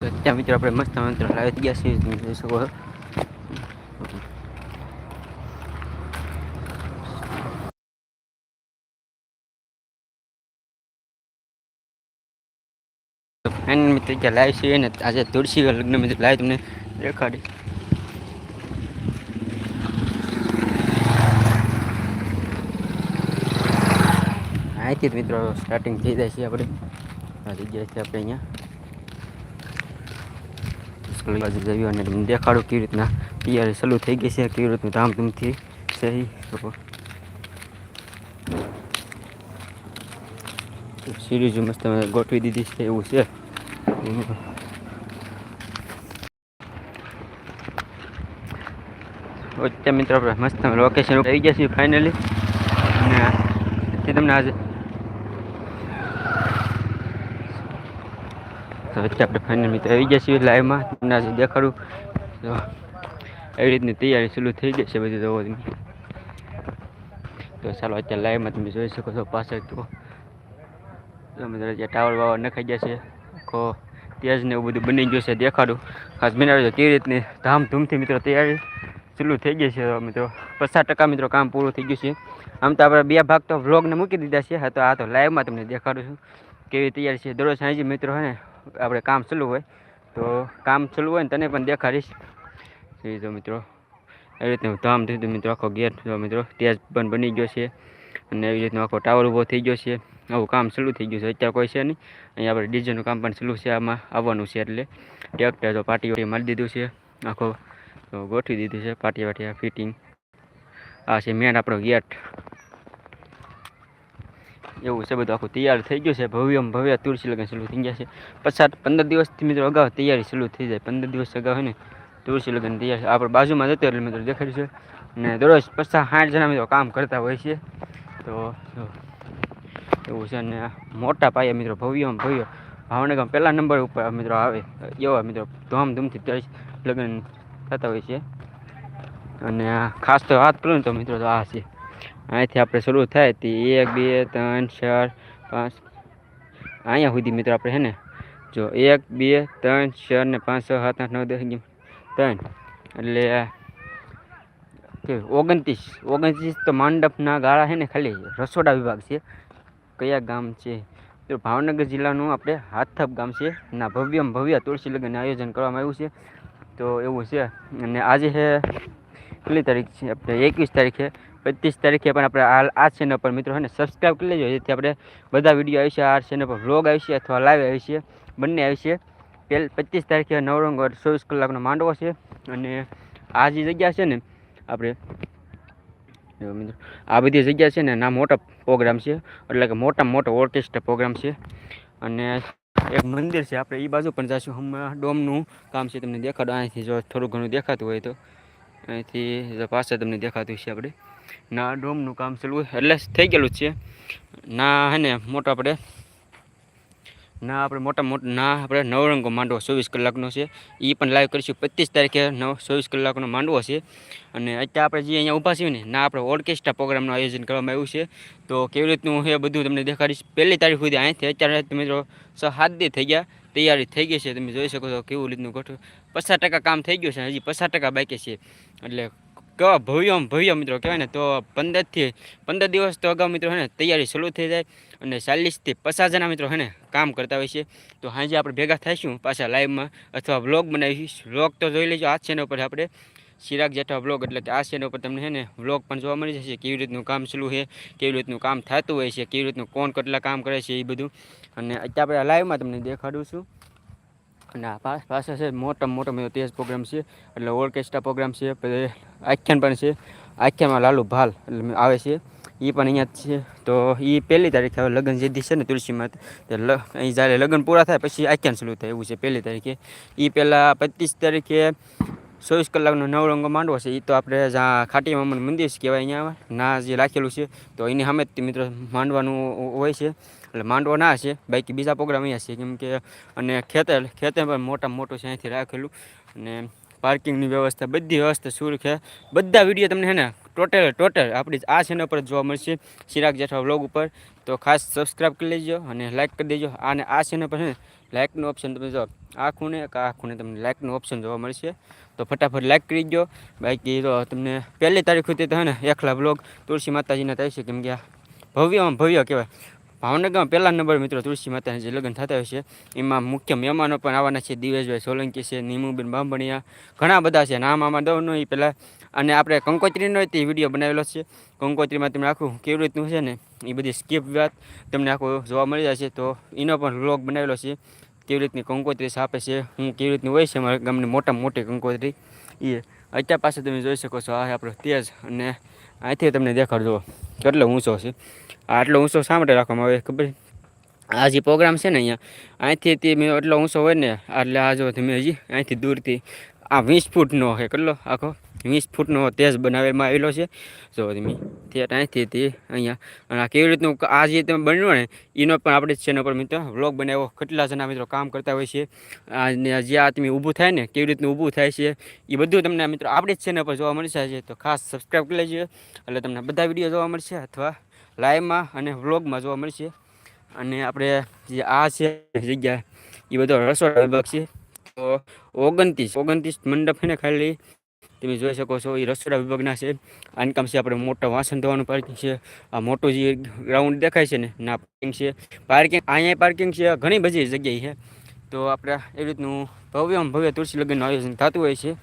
ત્યાં મિત્રો આપણે મસ્ત મંત્ર લાવી ગયા છીએ તમે જોઈ શકો એન મિત્ર ત્યાં લાઈવ છે ને આજે તુલસી લગ્ન મિત્ર લાઈવ તમને દેખાડી અહીંથી મિત્રો સ્ટાર્ટિંગ થઈ જાય છે આપણે જગ્યાએ છે આપણે અહીંયા સ્કૂલ બાજુ જઈએ અને તમને દેખાડું કેવી રીતના તૈયારી ચાલુ થઈ ગઈ છે, કેવી રીતનું ધામધૂમથી છે લોકો મસ્ત ગોઠવી દીધી છે, એવું છે. વચ્ચે મિત્રો, આપણે મસ્ત લોકેશન આવી ગયા છીએ ફાઇનલી અને તમને આજે તો આપણે ફાઇનલ મિત્રો આવી ગયા લાઈવમાં તમને આજે દેખાડું. તો એવી રીતની તૈયારી શરૂ થઈ ગઈ છે બધી જોવો તમે તો ચાલો અત્યારે લાઈવમાં તમે જોઈ શકો છો પાછળ તો. તમે ત્યાં ટાવર વાવર નખાઈ ગયા છે આખો તેજ ને એવું બધું બની ગયું છે, દેખાડું. ખાસ બનાવી કેવી રીતની ધામધૂમથી મિત્રો તૈયારી ચાલુ થઈ ગઈ છે. મિત્રો પચાસ ટકા મિત્રો કામ પૂરું થઈ ગયું છે. આમ તો આપણે બે ભાગ તો વ્લોગને મૂકી દીધા છે. હા, તો આ તો લાઈવમાં તમને દેખાડું છું. કેવી તૈયારી છે? દરરોજ સાંજે મિત્રો, હે ને? આપણે કામ ચાલુ હોય, તો કામ ચાલુ હોય ને તને પણ દેખાડીશ. જો મિત્રો, એવી રીતનું ધામ થયું હતું મિત્રો આખો ગેટ મિત્રો તેજ પણ બની ગયો છે. અને એવી રીતનો આખો ટાવર ઊભો થઈ ગયો છે. આવું કામ ચાલુ થઈ ગયું છે. અત્યારે કોઈ છે નહીં. અહીંયા આપણે ડીજેનું કામ પણ ચાલુ છે. આમાં આવવાનું છે એટલે ટ્રેક્ટર તો પાટી મારી દીધું છે. આખો ગોઠવી દીધું છે. પાટી વાટી ફિટિંગ આ છે મેન આપણો ગેટ. એવું છે બધું આખું તૈયાર થઈ ગયું છે. ભવ્યમ ભવ્ય તુલસી લગ્ન ચાલુ થઈ ગયા છે. પછાત પંદર દિવસથી મિત્રો અગાઉ તૈયારી ચાલુ થઈ જાય. પંદર દિવસ અગાઉ હોય ને તુલસી લગ્ન તૈયાર આપણે બાજુમાં જતો એટલે મિત્રો દેખાડ્યું છે. ને દરરોજ પચાસ સાઠ જણા મિત્રો કામ કરતા હોય છે. તો એવું છે. ને મોટા પાયે મિત્રો ભવ્યમ ભવ્ય ભાવનગર પહેલા નંબર ઉપર મિત્રો આવે, એવા મિત્રો ધૂમધૂમથી લગ્ન થતા હોય છે. અને ખાસ તો વાત કરું તો મિત્રો તો આ છે. અહીંથી આપણે શરૂ થાય તે એક, બે, ત્રણ, ચાર, પાંચ. અહીંયા સુધી મિત્રો આપણે હે ને, જો એક, બે, ત્રણ, ચાર ને પાંચ, છ, સાત, આઠ, નવ, દસ ત્રણ. એટલે ઓગણત્રીસ. ઓગણત્રીસ તો મંડપના ગાળા છે ને ખાલી રસોડા વિભાગ છે. કયા ગામ છે? તો ભાવનગર જિલ્લાનું આપણે હાથપ ગામ છે. ના, ભવ્યમ ભવ્ય તુલસી લગ્ન આયોજન કરવામાં આવ્યું છે. તો એવું છે. અને આજે છે કેટલી તારીખ છે? આપણે એકવીસ તારીખે પચીસ તારીખે પણ આપણે હાલ આ ચેનલ પર મિત્રો છે ને સબસ્ક્રાઈબ કરી લેજો. જેથી આપણે બધા વીડિયો આવશે આ ચેનલ પર વ્લોગ આવી છે અથવા લાઈવ આવશે બંને આવી છે. પહેલ પચીસ તારીખે નવરંગ ચોવીસ કલાકનો માંડવો છે અને આ જે જગ્યા છે ને આપણે મિત્રો, આ બધી જગ્યા છે ને ના મોટા પ્રોગ્રામ છે, એટલે કે મોટામાં મોટો ઓર્કેસ્ટ્રા પ્રોગ્રામ છે. અને એક મંદિર છે આપણે એ બાજુ પણ જઈશું હમણાં ડોમનું કામ છે, તમને દેખાડો. અહીંથી જો થોડું ઘણું દેખાતું હોય તો અહીંથી પાસે તમને દેખાતું છે આપણે. ના, ડોમનું કામ ચાલુ એટલે થઈ ગયેલું છે. ના, હે ને, મોટો આપણે ના, આપણે મોટા મોટા, ના, આપણે નવરંગો માંડવો ચોવીસ કલાકનો છે. એ પણ લાઈવ કરીશું પચીસ તારીખે નવ, ચોવીસ કલાકનો માંડવો છે. અને અત્યારે આપણે જે અહીંયા ઊભા છીએ ને, ના, આપણે ઓર્કેસ્ટ્રા પ્રોગ્રામનું આયોજન કરવામાં આવ્યું છે. તો કેવી રીતનું એ બધું તમને દેખાડીશ. પહેલી તારીખ સુધી અહીંથી અત્યારે મિત્રો છ સાત દી થઈ ગયા. તૈયારી થઈ ગઈ છે, તમે જોઈ શકો છો કેવું રીતનું ગોઠવું પચાસ ટકા કામ થઈ ગયું છે, હજી પચાસ ટકા બાકી છે. એટલે કેવા ભવ્યમ ભવ્ય મિત્રો કહેવાય ને, તો પંદરથી, પંદર દિવસ તો અગાઉ મિત્રો હે ને, તૈયારી શરૂ થઈ જાય અને ચાલીસથી પચાસ જણા મિત્રો હે ને કામ કરતા હોય છે. તો સાંજે આપણે ભેગા થઈશું પાછા લાઈવમાં અથવા વ્લોગ બનાવીશું. વ્લોગ તો જોઈ લેજો આ ચેનલ પર આપણે. ચિરાગ જેઠા વ્લોગ એટલે કે આ ચેનલ ઉપર તમને હે ને વ્લોગ પણ જોવા મળી જશે. કેવી રીતનું કામ ચાલુ છે, કેવી રીતનું કામ થતું હોય છે, કેવી રીતનું કોણ કેટલા કામ કરે છે એ બધું. અને અત્યારે આપણે લાઈવમાં તમને દેખાડું છું. અને પાસે છે મોટામાં મોટો મેં તેજ પ્રોગ્રામ છે, એટલે ઓર્કેસ્ટ્રા પ્રોગ્રામ છે, પછી આખ્યાન પણ છે. આખ્યાનમાં લાલુ ભાલ એટલે આવે છે. એ પણ અહીંયા છે. તો એ પહેલી તારીખે હવે લગ્ન જીધી છે ને તુલસીમાં, તે અહીં જ્યારે લગ્ન પૂરા થાય પછી આખ્યાન શરૂ થાય એવું છે પહેલી તારીખે. એ પહેલાં પચીસ તારીખે ચોવીસ કલાકનો નવરંગો માંડવો છે. એ તો આપણે જ્યાં ખાટી મામાનું મંદિર કહેવાય અહીંયા. ના જે રાખેલું છે, તો એની સામે મિત્રો માંડવાનું હોય છે. એટલે માંડવો ના છે બાકી બીજા પ્રોગ્રામ અહીંયા છે, કેમ કે અને ખેતર ખેતર પણ મોટા મોટું છે, અહીંથી રાખેલું. અને પાર્કિંગની વ્યવસ્થા, બધી વ્યવસ્થા સુર છે. બધા વીડિયો તમને હે ને ટોટલ ટોટલ આપણી આ ચેનલ પર જોવા મળશે, ચિરાગ જેઠવા વ્લોગ ઉપર. તો ખાસ સબસ્ક્રાઈબ કરી લેજો અને લાઇક કરી દેજો. અને આ ચેનલ પર છે ને લાઇકનું ઓપ્શન તમે જો, આ ખૂણે કે આ ખૂણે તમને લાઇકનું ઓપ્શન જોવા મળશે. તો ફટાફટ લાઇક કરી દો બાકી તો તમને પહેલી તારીખ સુધી તો હે ને, એકલા બ્લોગ તુલસી માતાજીના થાય છે, કેમ કે ભવ્યમાં ભવ્ય કહેવાય. ભાવનગરમાં પહેલા નંબર મિત્રો તુલસી માતાના જે લગ્ન થતા હોય છે, એમાં મુખ્ય મહેમાનો પણ આવવાના છે. દિવેશભાઈ સોલંકી છે, નીમુબેન બાંભણિયા, ઘણા બધા છે. નામ આમાં દઉં નહીં પહેલાં. અને આપણે કંકોત્રીનો તે વીડિયો બનાવેલો છે. કંકોત્રીમાં તમને આખું કેવી રીતનું છે ને, એ બધી સ્કીપ વાત તમને આખું જોવા મળી જશે. તો એનો પણ વ્લોગ બનાવેલો છે. કેવી રીતની કંકોત્રી સાપે છે, હું કેવી રીતની હોય છે અમારા ગામની મોટામાં મોટી કંકોત્રી. એ અત્યાર પાસે તમે જોઈ શકો છો, આ આપણો તેજ. અને અહીંથી તમને દેખાડજો, કેટલો ઊંચો છે. આટલો ઊંચો શા માટે રાખવામાં આવે ખબર આ જે પ્રોગ્રામ છે ને અહીંયા, અહીંથી તે મેં એટલો ઊંચો હોય ને, એટલે આ જો તમે હજી અહીંથી દૂરથી, આ વીસ ફૂટનો છે, કેટલો? આખો વીસ ફૂટનો તેજ બનાવેલમાં આવેલો છે. જો તમે તે અહીંથી તે અહીંયા, અને આ કેવી રીતનું આ જે તમે બન્યો ને, એનો પણ આપણે ચેનલ પર મિત્રો વ્લોગ બનાવ્યો. કેટલા જણા મિત્રો કામ કરતા હોય છે, અને જે આ તમે ઊભું થાય ને, કેવી રીતનું ઊભું થાય છે, એ બધું તમને મિત્રો આપણી જ ચેનલ પર જોવા મળશે તો ખાસ સબસ્ક્રાઈબ કરી લેજો, એટલે તમને બધા વીડિયો જોવા મળશે, અથવા લાઈવમાં અને વ્લોગમાં જોવા મળશે. અને આપણે જે આ છે જગ્યા, એ બધો રસોડા વિભાગ છે. તો ઓગણત્રીસ ઓગણત્રીસ મંડપ છે ને ખાલી. તમે જોઈ શકો છો, એ રસોડા વિભાગના છે. આનકામ છે આપણે મોટા વાસણ ધોવાનું પાર્કિંગ છે. આ મોટું જે ગ્રાઉન્ડ દેખાય છે ને, ના પાર્કિંગ છે. પાર્કિંગ અહીંયા પાર્કિંગ છે, ઘણી બધી જગ્યાએ છે. તો આપણે એવી રીતનું ભવ્યમ ભવ્ય તુલસી લગ્નનું આયોજન થતું હોય છે.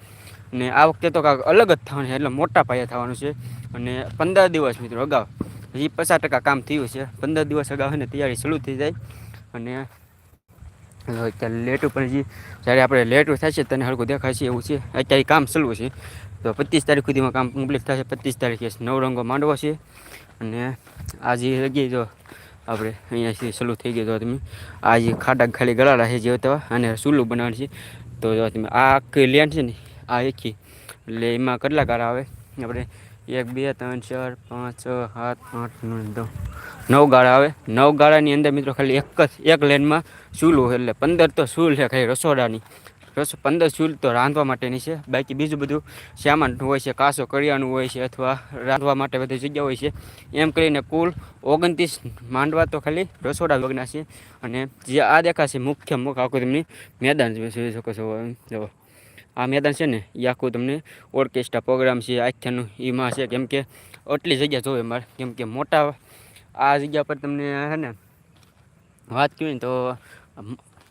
અને આ વખતે તો કાંઈક અલગ જ થવાનું છે, એટલે મોટા પાયે થવાનું છે. અને પંદર દિવસ મિત્રો, અગાઉ. હજી પચાસ ટકા કામ થયું છે. પંદર દિવસ અગાઉ ને તૈયારી શરૂ થઈ જાય. અને અત્યારે લેટ ઉપર હજી જ્યારે આપણે લેટ છે તને દેખાય છે એવું છે. અત્યારે કામ ચાલુ છે. તો પચીસ તારીખ સુધીમાં કામ કમ્પ્લીટ થશે. પચીસ તારીખે નવરંગો માંડવો છે. અને આજે જગ્યાએ જો આપણે અહીંયાથી ચાલુ થઈ ગયો તો તમે. આ જે ખાડા ખાલી ગળાડા છે જે હતા અને ચૂલું બનાવવાનું છે. તો જો તમે આ આખી લેન્ડ છે ને, આ એકી. એટલે એમાં કેટલા ગાળા આવે? આપણે એક, બે, ત્રણ, ચાર, પાંચ, છ, સાત, આઠ, નવ નવ ગાળા આવે. નવ ગાળાની અંદર મિત્રો ખાલી એક જ, એક લેનમાં ચૂલું એટલે પંદર તો ચૂલ છે ખાલી રસોડાની. રસો, પંદર ચૂલ તો રાંધવા માટેની છે. બાકી બીજું બધું સામાન હોય છે, કાસો કરિયાનું હોય છે અથવા રાંધવા માટે બધી જગ્યા હોય છે. એમ કરીને કુલ ઓગણત્રીસ માંડવા તો ખાલી રસોડા વિભાગના છે. અને જે આ દેખાશે મુખ્ય મુખ આખું તમને મેદાન જોઈ શકો છો. જો આ મેદાન છે ને એ આખું તમને ઓર્કેસ્ટ્રા પ્રોગ્રામ છે આખ્યાનું એમાં છે. કેમ કે આટલી જગ્યા જોવે મારે. કેમ કે મોટા આ જગ્યા પર તમને છે ને વાત કરીએ ને તો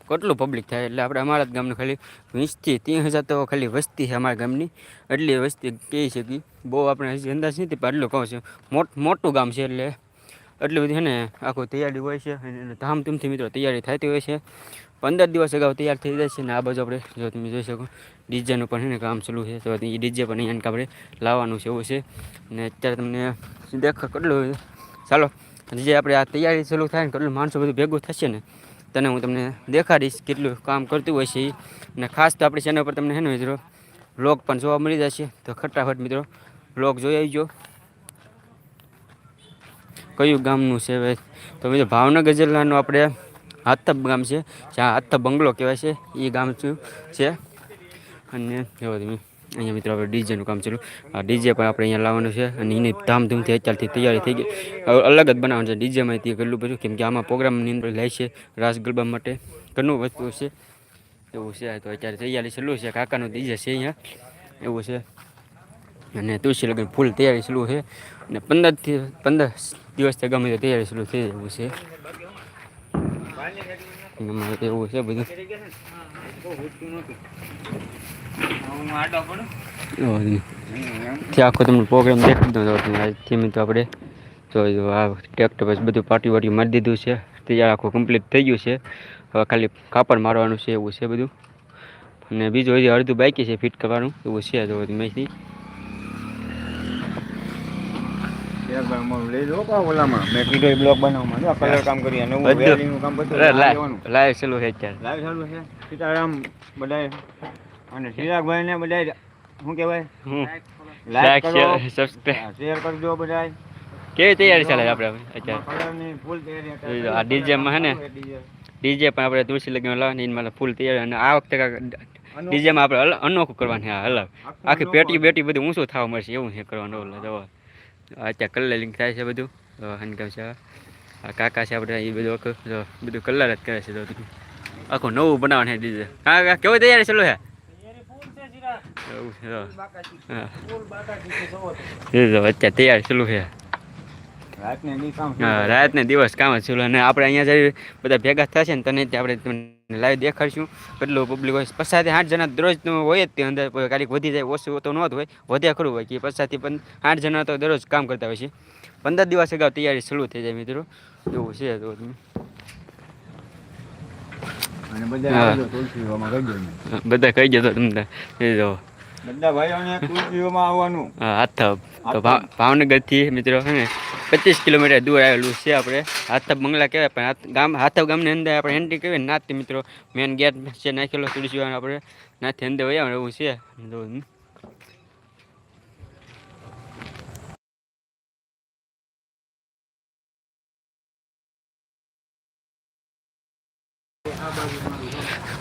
કેટલું પબ્લિક થાય? એટલે આપણે અમારા જ ગામનું ખાલી વીસથી ત્રીસ હજાર તો ખાલી વસ્તી છે અમારા ગામની. એટલી વસ્તી કહી શકી બહુ આપણે હજી અંદાજ નથી, પણ એટલું કહું છું. મોટ, મોટું ગામ છે એટલે એટલી બધી છે ને આખું તૈયારી હોય છે. અને ધામધૂમથી મિત્રો તૈયારી થતી હોય છે. પંદર દિવસ અગાઉ તૈયાર થઈ જાય છે ને આ બાજુ આપણે, જો તમે જોઈ શકો, ડીજેનું પણ એને કામ ચાલુ છે. તો એ ડીજે પણ અહીંયા આપણે લાવવાનું છે એવું છે. ને અત્યારે તમને દેખ કેટલું ચાલો જે આપણે આ તૈયારી ચાલુ થાય ને કેટલું માણસો બધું ભેગું થશે ને, તને હું તમને દેખાડીશ કેટલું કામ કરતું હોય છે અને ખાસ તો આપણી ચેનલ પર તમને હે ને મિત્રો વ્લોગ પણ જોવા મળી જશે. તો ખટાફટ મિત્રો વ્લોગ જોઈ આવજો. કયું ગામનું છે તો મિત્રો ભાવનગર જિલ્લાનું આપણે હાથબ ગામ છે, જ્યાં હાથબ બંગલો કહેવાય છે, એ ગામ છે અને જો અહીંયા મિત્રો આપણે ડીજેનું કામ ચાલુ. આ ડીજે પણ આપણે અહીંયા લાવવાનું છે અને એની ધામધૂમથી અત્યારથી તૈયારી થઈ ગઈ. અલગ જ બનાવવાનું છે ડીજેમાં તે કેટલું બધું, કેમ કે આમાં પ્રોગ્રામની અંદર લે છે રાસ ગરબા માટે. ઘણું વસ્તુ છે, એવું છે તો અત્યારે તૈયારી ચાલુ છે, કાકાનું ડીજે છે અહીંયા, એવું છે. અને તુલસી લગ્ન ફૂલ તૈયારી ચાલુ છે. અને પંદરથી પંદર દિવસથી ગમે તે તૈયારી ચાલુ થઈ એવું છે. તો એવું છે બધું. ત્યાં આખો તમને પ્રોગ્રામ દેખાડી દો તો તમે આજથી મિત્રો આપણે જો આ ટ્રેક્ટર પછી બધું પાટી વાટી મારી દીધું છે. તૈયાર આખું કમ્પ્લીટ થઈ ગયું છે. હવે ખાલી કાપડ મારવાનું છે એવું છે બધું. અને બીજું હજી અડધું બાકી છે ફિટ કરવાનું. એવું છે તો તમે અને ચિરાગભાઈ ને બધાય. શું કહેવાય? હું લાઈક કરો. શેર કરજો બધાય. કેવી તૈયારી ચાલે આપણે અત્યારે? આ માં હે ને? ડીજે. પણ આપણે તુલસી લગ્ન લાવવાની એની ફૂલ તૈયાર. અને આ વખતે ડીજે માં આપણે અલ- અનોખું કરવાનું હા અલગ. આખી પેટી બેટી બધું ઊંચું થવા મળશે એવું છે કરવાનું ઓલા જો અત્યારે કલરિંગ થાય છે બધું. તો હનકમ છે? આ કાકા છે આપણે એ બધું આખું જો બધું કલર જ કરે છે તો આખું નવું બનાવવાનું દીધું હા કેવું તૈયારી ચાલુ છે? અત્યારે તૈયાર ચાલુ છે. રાતને દી રાત ને દિવસ કામ જ ચાલુ અને આપણે અહીંયા જયારે બધા ભેગા થશે ને તને આપણે લાઈવ દેખાડશું. કેટલું પબ્લિક હોય. પચાસથી આઠ જણા દરરોજ હોય જ તે અંદર. કોઈ કાંઈક વધી જાય ઓછું તો ન હોય. વધે ખરું હોય કે પચાસથી પણ આઠ જણા તો દરરોજ કામ કરતા હોય છે. પંદર દિવસ અગાઉ તૈયારી શરૂ થઈ જાય મિત્રો. એવું છે તો. બધા કહી જતો તમને. એ જો. બધા ભાઈઓને આવવાનું? હા, હાથબ તો ભાવનગરથી મિત્રો હે ને. પચીસ કિલોમીટર દૂર આવેલું છે આપણે. હાથબ બંગલા કહેવાય, પણ ગામ હાથબ ગામની અંદર આપણે એન્ટ્રી કહેવાય નાથી મિત્રો. મેન ગેટ છે, નાખેલો તુલસીવાનો આપણે. નાથી અંદર વયા એવું છે.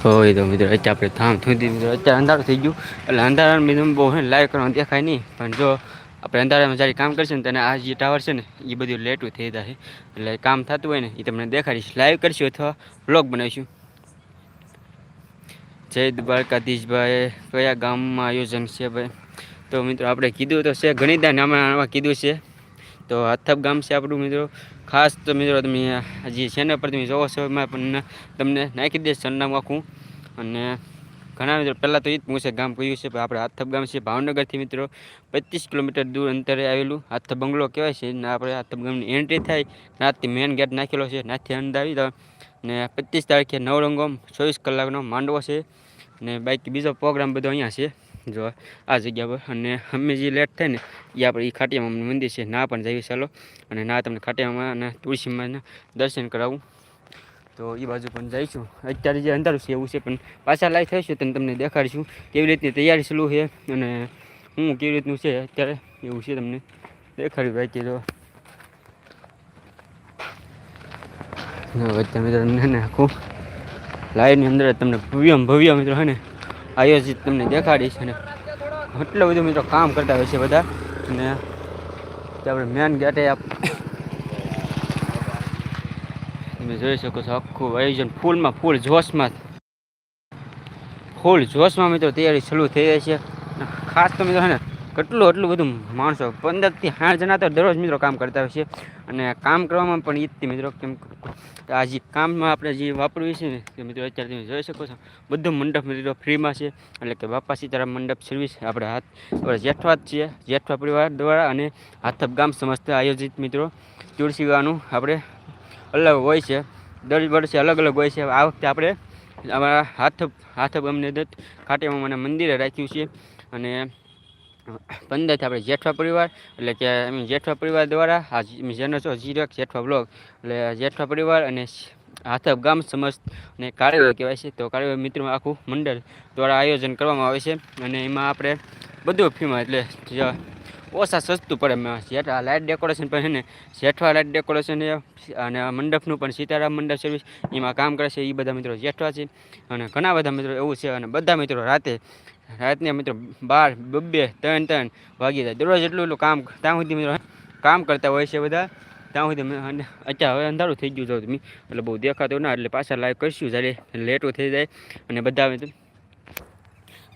હોય તો મિત્રો, અત્યારે આપણે થામ સુધી, મિત્રો, અત્યારે અંધારું થઈ ગયું. એટલે અંધારામાં મિત્રો બહુ લાઈવ કરવાનું દેખાય નહીં. પણ જો આપણે અંધારામાં જ્યારે કામ કરશું ને તેને આ જે ટાવર છે ને એ બધું લેટું થઈ જશે એટલે કામ થતું હોય ને એ તમને દેખાડીશ. લાઈવ કરશું અથવા બ્લોગ બનાવીશું? જય દ્વારકાધીશભાઈ, કયા ગામમાં આયોજન છે ભાઈ? તો મિત્રો, આપણે કીધું તો છે ઘણી દાન આમાં કીધું છે. તો હથપ ગામ છે આપણું મિત્રો. ખાસ તો મિત્રો તમે જે ચેનલ પર તમે જોવો છો, એમાં તમને નાખી દઈશ, સરનામું આખું. અને ઘણા મિત્રો, પહેલાં તો એ જ પૂછે ગામ કયું છે આપણે હાથબ ગામ છે, ભાવનગરથી મિત્રો, પચીસ કિલોમીટર દૂર અંતરે આવેલું હાથબ બંગલો કહેવાય છે, ને આપણે હાથબ ગામની એન્ટ્રી થાય નાથી મેન ગેટ નાખેલો છે નાથી અંદર આવી જાવ ને પચીસ તારીખે નવરંગોમ, ચોવીસ કલાકનો માંડવો છે, ને બાકી બીજો પ્રોગ્રામ બધો અહીંયા છે, જો આ જગ્યા પર, અને અમે જે લેટ થાય ને એ આપણે એ ખાટિયામાં મંદિર છે, ના પણ જઈએ, ચાલો, અને ના તમને ખાટિયામાં અને તુલસીમાં દર્શન કરાવું. તો એ બાજુ પણ જઈશું અત્યારે જે અંધારું છે એવું છે, પણ પાછા લાઈવ થઈશું તને તમને દેખાડીશું કેવી રીતની તૈયારી શું છે અને હું કેવી રીતનું છે અત્યારે એવું છે તમને દેખાડ્યું ભાઈ તો અત્યારે મિત્રો તમને આખું લાઈવની અંદર તમને ભવ્યમ ભવ્ય મિત્રો હે ને આયોજિત તમને દેખાડીશ અને એટલું બધું મિત્રો કામ કરતા હોય છે બધા. અને આપણે મેન ગેટે આપ તમે જોઈ શકો છો આખું આયોજન ફૂલમાં ફૂલ જોશમાં. ફૂલ જોશમાં મિત્રો તૈયારી શરૂ થઈ જાય છે. ખાસ તો મિત્રો ને, કેટલું એટલું બધું માણસો પંદરથી સાઠ જણા તો દરરોજ મિત્રો કામ કરતા હોય છે. અને કામ કરવામાં પણ જ મિત્રો કેમ આ જે કામમાં આપણે જે વાપરવી છે ને મિત્રો અત્યારે તમે જોઈ શકો છો. બધું મંડપ મિત્રો ફ્રીમાં છે. એટલે કે બાપા સીતારામ મંડપ સર્વિસ આપણે હાથ, આપણે જેઠવા છીએ, જેઠવા પરિવાર દ્વારા અને હાથપ ગામ સમસ્ત આયોજિત મિત્રો તુલસીવાનું આપણે અલગ હોય છે. દર વર્ષે અલગ અલગ હોય છે. આ વખતે આપણે અમારા હાથ હાથ અમને દત્ત ખાટેમાં મને મંદિરે રાખ્યું છે. અને પંદરથી આપણે જેઠવા પરિવાર, એટલે કે એમ જેઠવા પરિવાર દ્વારા આ જેનો છો જીરક જેઠવા બ્લોગ, એટલે જેઠવા પરિવાર અને હાથપ ગામ સમસ્ત અને કાર્યવાહી કહેવાય છે. તો કાર્યવાહી મિત્રમાં આખું મંડળ દ્વારા આયોજન કરવામાં આવે છે. અને એમાં આપણે બધું ફીમાં, એટલે ઓછા સસ્તું પડે એમાં. જેઠ લાઇટ ડેકોરેશન પણ છે ને જેઠવા લાઇટ ડેકોરેશન અને મંડપનું પણ સીતારામ મંડપ સર્વિસ એમાં કામ કરે છે એ બધા મિત્રો જેઠવા છે. અને ઘણા બધા મિત્રો એવું છે, અને બધા મિત્રો રાતે, રાતને મિત્રો બાર, બબ્બે, ત્રણ ત્રણ વાગી જાય. દરરોજ એટલું એટલું કામ, ત્યાં સુધી મિત્રો કામ કરતા હોય છે બધા. ત્યાં સુધી મેં- અને અચ્છા હવે અંધારું થઈ ગયું તમે, એટલે બહુ દેખાતું ના, એટલે પાછા લાઈવ કરશું, જ્યારે લેટો થઈ જાય, અને બધા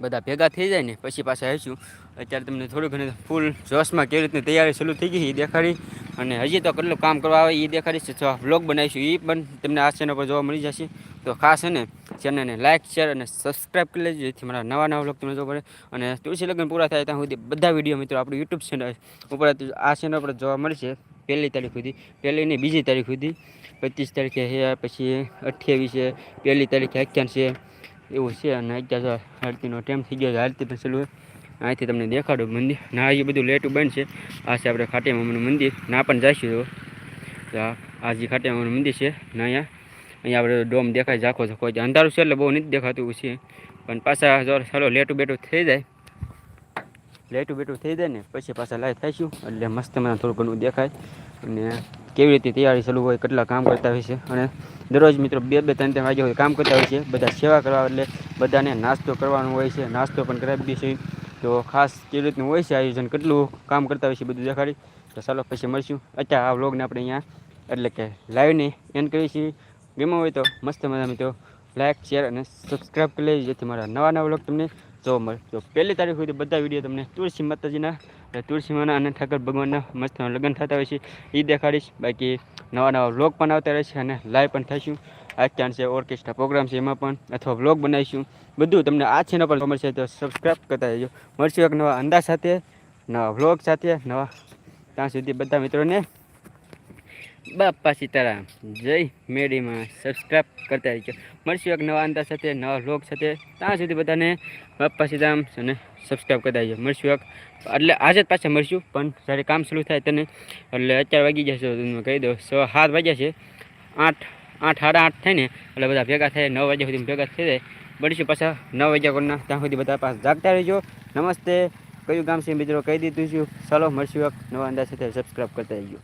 બધા ભેગા થઈ જાય ને, પછી પાછા આવીશું. અત્યારે તમને થોડું ઘણું ફૂલ જોશમાં કેવી રીતની તૈયારી શરૂ થઈ ગઈ એ દેખાડી. અને હજી તો કેટલું કામ કરવા આવે એ દેખાડી છે. વ્લોગ બનાવીશું એ પણ તમને આ ચેનલ પર જોવા મળી જશે. તો ખાસ છે ને ચેનલને લાઇક શેર અને સબસ્ક્રાઈબ કરી લેજો, જેથી મારા નવા નવા વ્લોગ તમને જોવા પડે અને તુલસી લગ્ન પૂરા થાય ત્યાં સુધી બધા વીડિયો મિત્રો આપણું યુટ્યુબ ચેનલ ઉપર આ ચેનલ પર જોવા મળશે. પહેલી તારીખ સુધી, પહેલી ને બીજી તારીખ સુધી. પચીસ તારીખે છે, પછી અઠ્યાવીસ છે, પહેલી તારીખે અઠ્યાવીસ છે. એવું છે અને અત્યારે તો આરતીનો ટાઈમ થઈ ગયો છે. આરતી ચાલુ અહીંથી તમને દેખાડું મંદિર. ના, એ બધું લેટું બંધ છે. આ છે આપણે ખાટીમાનું મંદિર. ના, પણ જઈશું આ જે ખાટીમાનું મંદિર છે, ને, અહીંયા. અહીંયા આપણે ડોમ દેખાય, ઝાખો ઝાખો. અંધારું છે એટલે બહુ નથી દેખાતું છે. પણ પાછા જો ચાલો લેટું બેટું થઈ જાય. લેટું બેટું થઈ જાય ને, પછી પાછા લાઈવ થઈશું. એટલે મસ્ત મને થોડું ઘણું દેખાય. અને કેવી રીતે તૈયારી ચાલુ હોય, કેટલા કામ કરતા હોય છે. અને દરરોજ મિત્રો બે બે, ત્રણ ત્રણ વાગ્યા હોય કામ કરતા હોય છે. બધા સેવા કરવા એટલે બધાને નાસ્તો કરવાનો હોય છે. નાસ્તો પણ કરાવી દઈએ તો ખાસ કેવી રીતનું હોય છે આયોજન? કેટલું કામ કરતા હોય છે બધું દેખાડી? તો ચાલો પછી મળશું. અત્યારે આ વ્લોગને આપણે અહીંયા, એટલે કે લાઈવને એન્ડ કરીએ છીએ. ગમ્યો હોય તો મસ્ત મજા મિત્રો લાઇક શેર અને સબસ્ક્રાઈબ કરી લેજો, જેથી મારા નવા નવા વ્લોગ તમને જોવા મળે. તો પહેલી તારીખ સુધી બધા વીડિયો તમને તુલસી માતાજીના અને તુલસી માના અને ઠાકર ભગવાનના મસ્ત લગ્ન થતા હોય છે. એ દેખાડીશ. બાકી નવા નવા વ્લોગ પણ આવતા રહેશે અને લાઈવ પણ થઈશું. આ ચાન્સ છે ઓર્કેસ્ટ્રા પ્રોગ્રામ છે એમાં પણ, અથવા વ્લોગ બનાવીશું. બધું તમને આ ચેનલ પર મળશે તો સબસ્ક્રાઈબ કરતા રહેજો. મળશું એક નવા અંદાજ સાથે, નવા વ્લોગ સાથે, નવા ત્યાં સુધી બધા મિત્રોને બાપા સીતારામ. જય મેડીમાં સબસ્ક્રાઈબ કરતા રહેજો. મળશું એક નવા અંદાજ સાથે, નવા વ્લોગ સાથે. ત્યાં સુધી બધાને બાપા સીતારામ અને સબસ્ક્રાઈબ કરતા રહેજો. મળશું એક, એટલે આજે જ પાછા મળશું, પણ જ્યારે કામ શરૂ થાય તને, એટલે અત્યારે વાગી જશે કહી દઉં. સો સાત વાગ્યા છે. આઠ આઠ, સાડા આઠ થાય ને, એટલે બધા ભેગા થાય, નવ વાગ્યા સુધી ભેગા થઈ જાય. મળીશું પાછા નવ વાગ્યા કોરના ત્યાં સુધી બધા પાસે જાગતા રહેજો. નમસ્તે. કયું ગામ છે મિત્રો કહી દીધું છું. ચાલો મળશું એક નવા અંદાજ સાથે. સબસ્ક્રાઈબ કરતા રહેજો.